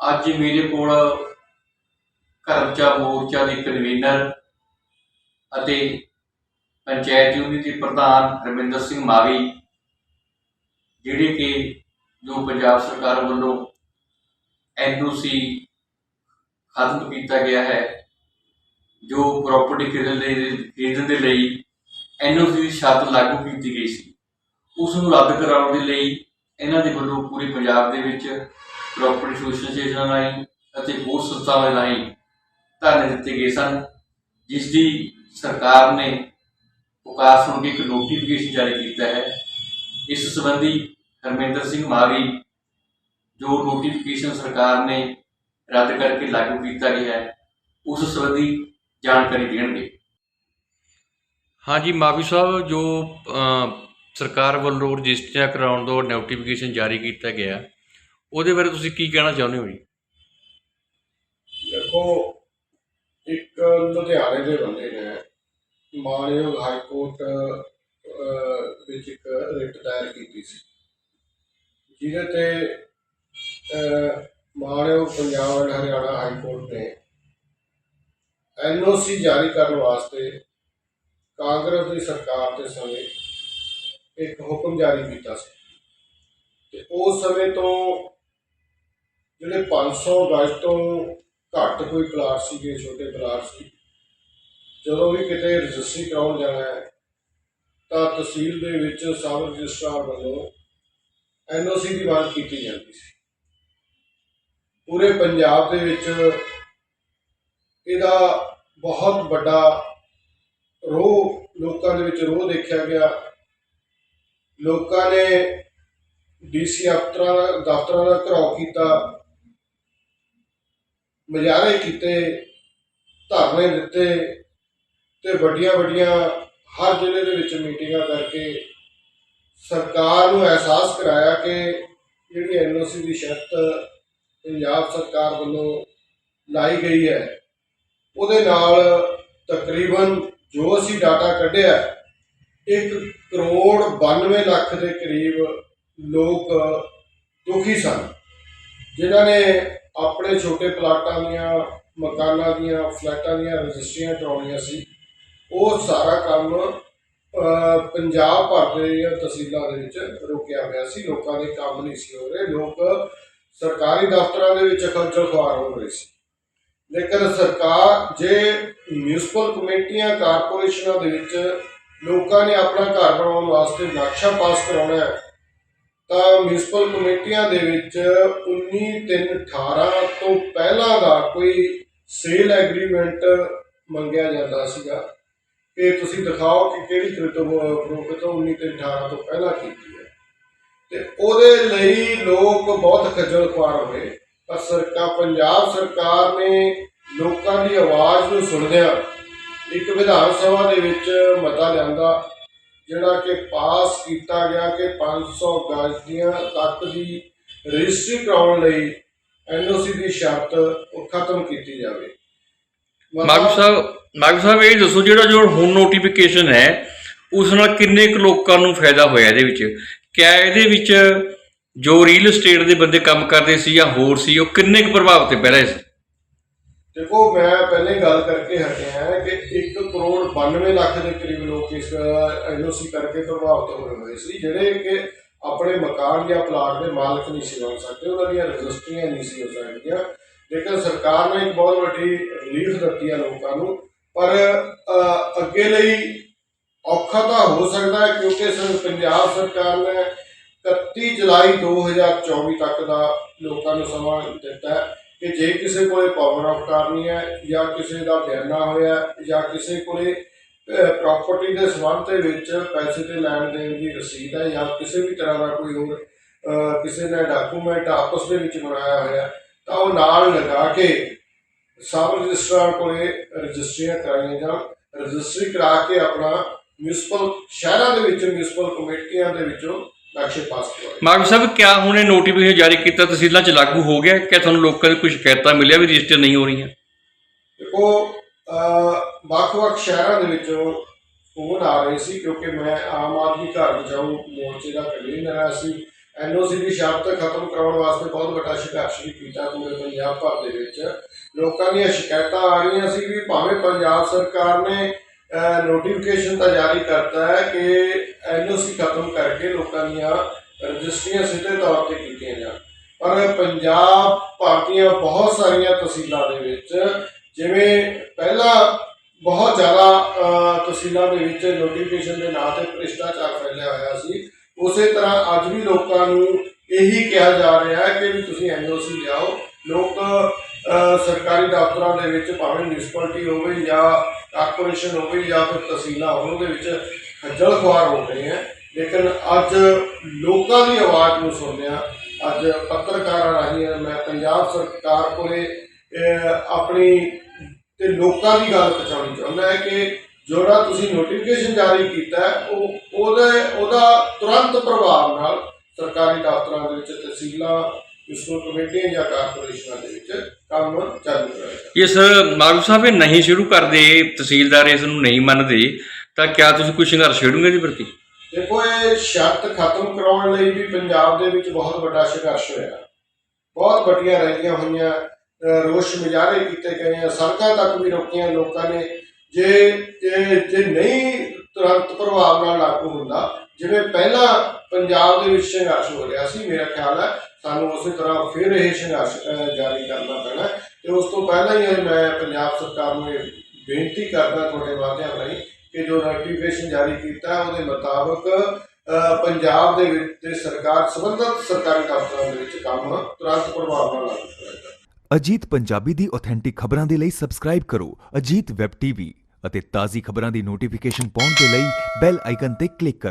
ਅੱਜ ਮੇਰੇ ਕੋਲ ਕਰਮਚਾ ਮੋਰਚਾ ਦੇ ਕਨਵੀਨਰ ਅਤੇ ਪੰਚਾਇਤ ਯੂਨੀਅਨ ਦੇ ਪ੍ਰਧਾਨ ਰਮਿੰਦਰ ਸਿੰਘ ਮਾਵੀ, ਜਿਹੜੇ ਕਿ ਜੋ ਪੰਜਾਬ ਸਰਕਾਰ ਵੱਲੋਂ ਐਨਓਸੀ ਖਤਮ ਕੀਤਾ ਗਿਆ ਹੈ, ਜੋ ਪ੍ਰਾਪਰਟੀ ਖਰੀਦਣ ਦੇ ਖਰੀਦਣ ਦੇ ਲਈ ਐਨਓਸੀ ਦੀ ਸ਼ਰਤ ਲਾਗੂ ਕੀਤੀ ਗਈ ਸੀ। ਉਸ ਨੂੰ ਰੱਦ ਕਰਾਉਣ ਦੇ ਲਈ ਇਹਨਾਂ ਦੇ ਵੱਲੋਂ ਪੂਰੇ ਪੰਜਾਬ ਦੇ ਵਿੱਚ ਪ੍ਰਾਪਰਟੀ ਐਸੋਸੀਏਸ਼ਨ ਰਾਹੀਂ ਅਤੇ ਹੋਰ ਸੰਸਥਾਵਾਂ ਰਾਹੀਂ ਧਰਨੇ ਦਿੱਤੇ ਗਏ ਸਨ, ਜਿਸ ਦੀ ਸਰਕਾਰ ਨੇ ਪੁਕਾਰ ਸੁਣ ਕੇ ਇੱਕ ਨੋਟੀਫਿਕੇਸ਼ਨ ਜਾਰੀ ਕੀਤਾ ਹੈ। ਇਸ ਸੰਬੰਧੀ ਹਰਮਿੰਦਰ ਸਿੰਘ ਮਾਵੀ ਜੋ ਨੋਟੀਫਿਕੇਸ਼ਨ ਸਰਕਾਰ ਨੇ ਰੱਦ ਕਰਕੇ ਲਾਗੂ ਕੀਤਾ ਗਿਆ ਹੈ, ਉਸ ਸੰਬੰਧੀ ਜਾਣਕਾਰੀ ਦੇਣਗੇ। ਹਾਂਜੀ ਮਾਵੀ ਸਾਹਿਬ, ਜੋ ਸਰਕਾਰ ਵੱਲੋਂ ਰਜਿਸਟਰੀਆਂ ਕਰਾਉਣ ਦਾ ਨੋਟੀਫਿਕੇਸ਼ਨ ਜਾਰੀ ਕੀਤਾ ਗਿਆ ਉਹਦੇ ਬਾਰੇ ਤੁਸੀਂ ਕੀ ਕਹਿਣਾ ਚਾਹੁੰਦੇ ਹੋ ਜੀ? ਦੇਖੋ, ਇੱਕ ਲੁਧਿਆਣੇ ਦੇ ਬੰਦੇ ਨੇ ਮਾਨਯੋਗ ਹਾਈ ਕੋਰਟ ਵਿੱਚ ਇੱਕ ਰਿਟ ਦਾਇਰ ਕੀਤੀ ਸੀ। ਜਿਹਦੇ ਤੇ ਮਾਨਯੋਗ Punjab and Haryana high court ਨੇ ਐਨਓਸੀ ਜਾਰੀ ਕਰਨ ਵਾਸਤੇ ਕਾਂਗਰਸ ਦੀ ਸਰਕਾਰ ਦੇ ਸਮੇਂ ਇੱਕ ਹੁਕਮ ਜਾਰੀ ਕੀਤਾ ਸੀ। ਤੇ ਉਸ ਸਮੇਂ ਤੋਂ ਜਿਹੜੇ 500 ਗਜ ਤੋਂ ਘੱਟ ਕੋਈ ਪਲਾਟ ਸੀਗੇ, ਛੋਟੇ ਪਲਾਟ ਸੀ, ਜਦੋਂ ਵੀ ਕਿਤੇ ਰਜਿਸਟਰੀ ਕਰਾਉਣ ਜਾਣਾ ਹੈ, ਤਾਂ ਤਹਿਸੀਲ ਦੇ ਵਿੱਚ ਸਬ ਰਜਿਸਟਰਾਰ ਵੱਲੋਂ ਐਨਓਸੀ ਦੀ ਮੰਗ ਕੀਤੀ ਜਾਂਦੀ ਸੀ। ਪੂਰੇ ਪੰਜਾਬ ਦੇ ਵਿੱਚ ਇਹਦਾ ਬਹੁਤ ਵੱਡਾ ਰੋਹ ਲੋਕਾਂ ਦੇ ਵਿੱਚ ਰੋਹ ਦੇਖਿਆ ਗਿਆ। ਲੋਕਾਂ ਨੇ ਡੀਸੀ ਦਾ ਦਫ਼ਤਰਾਂ ਦਾ ਘਰਾਓ ਕੀਤਾ। ਮੁਜ਼ਾਹਰੇ ਕੀਤੇ, ਧਰਨੇ ਦਿੱਤੇ ਤੇ ਵੱਡੀਆਂ ਵੱਡੀਆਂ ਹਰ ਜ਼ਿਲ੍ਹੇ ਦੇ ਵਿੱਚ ਮੀਟਿੰਗਾਂ ਕਰਕੇ ਸਰਕਾਰ ਨੂੰ ਅਹਿਸਾਸ ਕਰਾਇਆ ਕਿ ਜਿਹੜੀ ਐਨਓਸੀ ਦੀ ਸ਼ਰਤ ਪੰਜਾਬ ਸਰਕਾਰ ਵੱਲੋਂ ਲਾਈ ਗਈ ਹੈ, ਉਹਦੇ ਨਾਲ ਤਕਰੀਬਨ ਜੋ ਅਸੀਂ ਡਾਟਾ ਕੱਢਿਆ 1 ਕਰੋੜ 92 ਲੱਖ ਦੇ ਕਰੀਬ ਲੋਕ ਦੁਖੀ ਸਨ, ਜਿਨ੍ਹਾਂ ਨੇ ਆਪਣੇ ਛੋਟੇ ਪਲਾਟਾਂ ਦੀਆਂ, ਮਕਾਨਾਂ ਦੀਆਂ, ਫਲੈਟਾਂ ਦੀਆਂ ਰਜਿਸਟਰੀਆਂ ਕਰਾਉਣੀਆਂ ਸੀ। ਉਹ ਸਾਰਾ ਕੰਮ ਪੰਜਾਬ ਭਰ ਦੇ ਤਹਿਸੀਲਾਂ ਦੇ ਵਿੱਚ ਰੁਕਿਆ ਹੋਇਆ ਸੀ। ਲੋਕਾਂ ਦੇ ਕੰਮ ਨਹੀਂ ਸੀ ਹੋ ਰਹੇ। ਲੋਕ ਸਰਕਾਰੀ ਦਫ਼ਤਰਾਂ ਦੇ ਵਿੱਚ ਖੱਜਲ ਖੁਆਰ ਹੋ ਰਹੇ ਸੀ। ਲੇਕਿਨ ਸਰਕਾਰ, ਜੇ ਮਿਊਨਿਸਪਲ ਕਮੇਟੀਆਂ, ਕਾਰਪੋਰੇਸ਼ਨਾਂ ਦੇ ਵਿੱਚ ਲੋਕਾਂ ਨੇ ਆਪਣਾ ਘਰ ਬਣਾਉਣ ਵਾਸਤੇ ਨਕਸ਼ਾ ਪਾਸ ਕਰਾਉਣਾ ਹੈ ਤਾਂ ਮਿਊਨਿਸਪਲ ਕਮੇਟੀਆਂ ਦੇ ਵਿੱਚ 19 3 18 ਤੋਂ ਪਹਿਲਾਂ ਦਾ ਕੋਈ ਸੇਲ ਐਗਰੀਮੈਂਟ ਮੰਗਿਆ ਜਾਂਦਾ ਸੀਗਾ। ਕਿ ਤੁਸੀਂ ਦਿਖਾਓ ਕਿ ਕਿਹੜੀ ਕ੍ਰਿਪਟੋ ਫਰੋਖਤ 19 ਤੇ 18 ਤੋਂ ਪਹਿਲਾਂ ਕੀਤੀ ਹੈ। ਤੇ ਉਹਦੇ ਲਈ ਲੋਕ ਬਹੁਤ ਖੱਜਲ ਖੁਆਰ ਹੋਏ ਪਰ ਸਰਕਾਰ ਪੰਜਾਬ ਸਰਕਾਰ ਨੇ ਲੋਕਾਂ ਦੀ ਆਵਾਜ਼ ਨੂੰ ਸੁਣਦਿਆਂ ਇੱਕ ਵਿਧਾਨ ਸਭਾ ਦੇ ਵਿੱਚ ਮਤਾ ਲਿਆਂਦਾ। ਜਿਹੜਾ ਕਿ ਪਾਸ ਕੀਤਾ ਗਿਆ ਕਿ 500 ਗਜ ਦੀਆਂ ਤੱਕ ਦੀ ਰਜਿਸਟਰੀ ਕਰਾਉਣ ਲਈ ਐਨਓਸੀ ਦੀ ਸ਼ਰਤ ਉਹ ਖਤਮ ਕੀਤੀ ਜਾਵੇ। ਮਾਗੂ ਸਾਹਿਬ ਮਾਗੂ ਸਾਹਿਬ ਇਹ ਦੱਸੋ, ਜਿਹੜਾ ਜੋ ਹੁਣ ਨੋਟੀਫਿਕੇਸ਼ਨ ਹੈ, ਉਸ ਨਾਲ ਕਿੰਨੇ ਕੁ ਲੋਕਾਂ ਨੂੰ ਫਾਇਦਾ ਹੋਇਆ ਇਹਦੇ ਵਿੱਚ? ਕਿਆ ਇਹਦੇ ਵਿੱਚ ਜੋ ਰੀਅਲ ਏਸਟੇਟ ਦੇ ਬੰਦੇ ਕੰਮ ਕਰਦੇ ਸੀ ਜਾਂ ਹੋਰ ਸੀ, ਉਹ ਕਿੰਨੇ ਕੁ ਪ੍ਰਭਾਵ ਤੇ ਪੈ ਰਹੇ ਸੀ? ਦੇਖੋ, ਮੈਂ ਪਹਿਲੇ ਗੱਲ ਕਰਕੇ ਹਟਿਆ ਹੈ ਕਿ 1 ਕਰੋੜ 92 ਲੱਖ ਦੇ ਕਰੀਬ ਲੋਕ ਇਸ ਐਨਓਸੀ ਕਰਕੇ ਪ੍ਰਭਾਵਿਤ ਹੋਏ ਹੋਏ ਸੀ, ਜਿਹੜੇ ਕਿ ਆਪਣੇ ਮਕਾਨ ਜਾਂ ਪਲਾਟ ਦੇ ਮਾਲਕ ਨਹੀਂ ਸੀ ਬਣ ਸਕਦੇ, ਉਹਨਾਂ ਦੀਆਂ ਰਜਿਸਟਰੀਆਂ ਨਹੀਂ ਸੀ ਹੋ ਸਕਦੀਆਂ। ਲੇਕਿਨ ਸਰਕਾਰ ਨੇ ਇੱਕ ਬਹੁਤ ਵੱਡੀ ਰਿਲੀਫ ਦਿੱਤੀ ਹੈ ਲੋਕਾਂ ਨੂੰ, ਪਰ ਅੱਗੇ ਲਈ ਔਖਾ ਤਾਂ ਹੋ ਸਕਦਾ ਹੈ, ਕਿਉਂਕਿ ਸਰ ਪੰਜਾਬ ਸਰਕਾਰ ਨੇ 31 ਜੁਲਾਈ 2024 ਤੱਕ ਦਾ ਲੋਕਾਂ ਨੂੰ ਸਮਾਂ ਦਿੱਤਾ ਹੈ। ਕਿ ਜੇ ਕਿਸੇ ਕੋਲੇ ਪਾਵਰ ਆਫ ਕਰਨੀ ਹੈ ਜਾਂ ਕਿਸੇ ਦਾ ਬਿਆਨਾ ਹੋਇਆ ਜਾਂ ਕਿਸੇ ਕੋਲੇ ਪ੍ਰਾਪਰਟੀ ਦੇ ਸੰਬੰਧ ਦੇ ਵਿੱਚ ਪੈਸੇ ਤੇ ਲੈਣ ਦੇਣ ਦੀ ਰਸੀਦ ਹੈ ਜਾਂ ਕਿਸੇ ਵੀ ਤਰ੍ਹਾਂ ਦਾ ਕੋਈ ਹੋਰ ਕਿਸੇ ਨੇ ਡਾਕੂਮੈਂਟ ਆਪਸ ਦੇ ਵਿੱਚ ਬਣਾਇਆ ਹੋਇਆ ਤਾਂ ਉਹ ਨਾਲ ਲਗਾ ਕੇ ਸਬ ਰਜਿਸਟਰਾਰ ਕੋਲੇ ਰਜਿਸਟਰੀਆਂ ਕਰਾਈਆਂ ਜਾਣ। ਰਜਿਸਟਰੀ ਕਰਾ ਕੇ ਆਪਣਾ ਮਿਊਨਿਸਪਲ ਸ਼ਹਿਰਾਂ ਦੇ ਵਿੱਚ ਮਿਊਨਿਸਪਲ ਕਮੇਟੀਆਂ ਦੇ ਵਿੱਚੋਂ ਨਕਸ਼ੇ ਪਾਸ ਕਰਵਾਏ ਮਾਗੂ ਸਾਹਿਬ ਕਿਆ ਹੁਣ ਨੋਟੀਫਿਕੇਸ਼ਨ ਜਾਰੀ ਕੀਤਾ ਤਹਿਸੀਲਾਂ 'ਚ ਲਾਗੂ ਹੋ ਗਿਆ? ਕਿ ਤੁਹਾਨੂੰ ਲੋਕਾਂ ਦੀ ਕੋਈ ਸ਼ਿਕਾਇਤਾਂ ਮਿਲਿਆ ਵੀ ਰਜਿਸਟਰ ਨਹੀਂ ਹੋ ਰਹੀਆਂ? ਦੇਖੋ ਅਹ ਵੱਖ-ਵੱਖ ਸ਼ਹਿਰਾਂ ਦੇ ਵਿੱਚੋਂ ਫੋਨ ਆ ਰਹੇ ਸੀ ਕਿਉਂਕਿ ਮੈਂ ਆਮ ਆਦਮੀ ਘਰ ਬਚਾਓ ਮੋਰਚੇ ਦਾ ਕਨਵੀਨਰ ਹਾਂ ਅਸੀਂ ਐਨਓਸੀ ਦੀ ਸ਼ਰਤ ਖਤਮ ਕਰਾਉਣ ਵਾਸਤੇ ਬਹੁਤ ਵੱਡਾ ਸੰਘਰਸ਼ ਵੀ ਕੀਤਾ ਪੂਰੇ ਪੰਜਾਬ ਭਰ ਦੇ ਵਿੱਚ। ਲੋਕਾਂ ਦੀਆਂ ਸ਼ਿਕਾਇਤਾਂ ਆ ਰਹੀਆਂ ਸੀ ਵੀ ਭਾਵੇਂ ਪੰਜਾਬ ਸਰਕਾਰ ਨੇ ਨੋਟੀਫਿਕੇਸ਼ਨ ਤਾਂ ਜਾਰੀ ਕਰਤਾ ਹੈ ਕਿ ਐਨਓਸੀ ਖਤਮ ਕਰਕੇ ਲੋਕਾਂ ਦੀਆਂ ਰਜਿਸਟਰੀਆਂ ਸਿੱਧੇ ਤੌਰ ਤੇ ਕੀਤੀਆਂ ਜਾਣ। ਪਰ ਪੰਜਾਬ ਭਾਰਤੀਆਂ ਬਹੁਤ ਸਾਰੀਆਂ ਤਹਿਸੀਲਾਂ ਦੇ ਵਿੱਚ ਜਿਵੇਂ ਪਹਿਲਾਂ ਬਹੁਤ ਜ਼ਿਆਦਾ ਅਹ, ਤਹਿਸੀਲਾਂ ਦੇ ਵਿੱਚ ਨੋਟੀਫਿਕੇਸ਼ਨ ਦੇ ਨਾਂ ਤੇ ਭ੍ਰਿਸ਼ਟਾਚਾਰ ਫੈਲਿਆ ਹੋਇਆ ਸੀ। ਉਸੇ ਤਰ੍ਹਾਂ ਅੱਜ ਵੀ ਲੋਕਾਂ ਨੂੰ ਇਹੀ ਕਿਹਾ ਜਾ ਰਿਹਾ ਹੈ ਕਿ ਵੀ ਤੁਸੀਂ ਐਨਓਸੀ ਲਿਆਓ। ਲੋਕ ਸਰਕਾਰੀ ਦਫ਼ਤਰਾਂ ਦੇ ਵਿੱਚ ਭਾਵੇਂ ਮਿਊਨਿਸਪੈਲਿਟੀ ਹੋਵੇ ਜਾਂ ਕਾਰਪੋਰੇਸ਼ਨ ਹੋਵੇ ਜਾਂ ਫਿਰ ਤਹਿਸੀਲਾਂ ਹੋਣ ਦੇ ਵਿੱਚ ਖੱਜਲ ਖੁਆਰ ਹੋ ਗਏ ਹੈ। ਲੇਕਿਨ ਅੱਜ ਲੋਕਾਂ ਦੀ ਆਵਾਜ਼ ਨੂੰ ਸੁਣਿਆ ਅੱਜ ਪੱਤਰਕਾਰਾਂ ਰਾਹੀਂ ਮੈਂ ਪੰਜਾਬ ਸਰਕਾਰ ਕੋਲੇ ਆਪਣੀ ਤੇ ਲੋਕਾਂ ਦੀ ਗੱਲ ਪਹੁੰਚਾਉਣੀ ਚਾਹੁੰਦਾ ਹੈ ਕਿ ਜਿਹੜਾ ਤੁਸੀਂ ਨੋਟੀਫਿਕੇਸ਼ਨ ਜਾਰੀ ਕੀਤਾ ਉਹ ਉਹਦੇ, ਉਹਦਾ ਤੁਰੰਤ ਪ੍ਰਭਾਵ ਨਾਲ ਸਰਕਾਰੀ ਦਫ਼ਤਰਾਂ ਦੇ ਵਿੱਚ, ਤਹਿਸੀਲਾਂ, ਮਿਊਨਿਸਪਲ ਕਮੇਟੀਆਂ ਜਾਂ ਕਾਰਪੋਰੇਸ਼ਨਾਂ ਦੇ ਵਿੱਚ ਕੰਮ ਚਾਲੂ ਕਰੇਗਾ ਇਸ ਮਾਰੂ ਸਾਹਿਬ ਇਹ ਨਹੀਂ ਸ਼ੁਰੂ ਕਰਦੇ, ਤਹਿਸੀਲਦਾਰ ਇਸ ਨੂੰ ਨਹੀਂ ਮੰਨਦੇ। ਤਾਂ ਕਿਆ ਤੁਸੀਂ ਕੋਈ ਸੰਘਰਸ਼ ਛੇੜੋਗੇ ਇਹਦੇ ਪ੍ਰਤੀ? ਦੇਖੋ, ਇਹ ਸ਼ਰਤ ਖਤਮ ਕਰਾਉਣ ਲਈ ਵੀ ਪੰਜਾਬ ਦੇ ਵਿੱਚ ਬਹੁਤ ਵੱਡਾ ਸੰਘਰਸ਼ ਹੋਇਆ। ਬਹੁਤ ਵੱਡੀਆਂ ਰੈਲੀਆਂ ਹੋਈਆਂ ਰੋਸ਼ ਮੁਜ਼ਾਹਰੇ ਕੀਤੇ ਗਏ ਆ, ਸੜਕਾਂ ਤੱਕ ਵੀ ਰੋਕੀਆਂ ਲੋਕਾਂ ਨੇ। ਜੇ ਜੇ ਨਹੀਂ ਤੁਰੰਤ ਪ੍ਰਭਾਵ ਨਾਲ ਲਾਗੂ ਹੁੰਦਾ, ਜਿਵੇਂ ਪਹਿਲਾਂ ਪੰਜਾਬ ਦੇ ਵਿੱਚ ਸੰਘਰਸ਼ ਹੋ ਰਿਹਾ ਸੀ, ਮੇਰਾ ਖਿਆਲ ਹੈ ਸਾਨੂੰ ਉਸੇ ਤਰ੍ਹਾਂ ਫਿਰ ਇਹ ਸੰਘਰਸ਼ ਜਾਰੀ ਕਰਨਾ ਪੈਣਾ ਤੇ ਉਸ ਤੋਂ ਪਹਿਲਾਂ ਹੀ ਇਹ ਮੈਂ ਪੰਜਾਬ ਸਰਕਾਰ ਨੂੰ ਇਹ ਬੇਨਤੀ ਕਰਦਾ ਤੁਹਾਡੇ ਮਾਧਿਅਮ ਰਾਹੀਂ ਕਿ ਜੋ ਨੋਟੀਫਿਕੇਸ਼ਨ ਜਾਰੀ ਕੀਤਾ ਉਹਦੇ ਮੁਤਾਬਕ ਪੰਜਾਬ ਦੇ ਵਿੱਚ ਤੇ ਸਰਕਾਰ ਸੰਬੰਧਿਤ ਸਰਕਾਰੀ ਦਫ਼ਤਰਾਂ ਦੇ ਵਿੱਚ ਕੰਮ ਤੁਰੰਤ ਪ੍ਰਭਾਵ ਨਾਲ ਲਾਗੂ ਕਰੇਗਾ ਅਜੀਤ ਪੰਜਾਬੀ ਦੀ ਆਥੈਂਟਿਕ ਖਬਰਾਂ ਦੇ ਲਈ ਸਬਸਕ੍ਰਾਈਬ ਕਰੋ ਅਜੀਤ ਵੈਬ ਟੀਵੀ ਅਤੇ ਤਾਜ਼ੀ ਖਬਰਾਂ ਦੀ ਨੋਟੀਫਿਕੇਸ਼ਨ ਪਾਉਣ ਦੇ ਲਈ ਬੈਲ ਆਈਕਨ ਤੇ ਕਲਿੱਕ ਕਰੋ।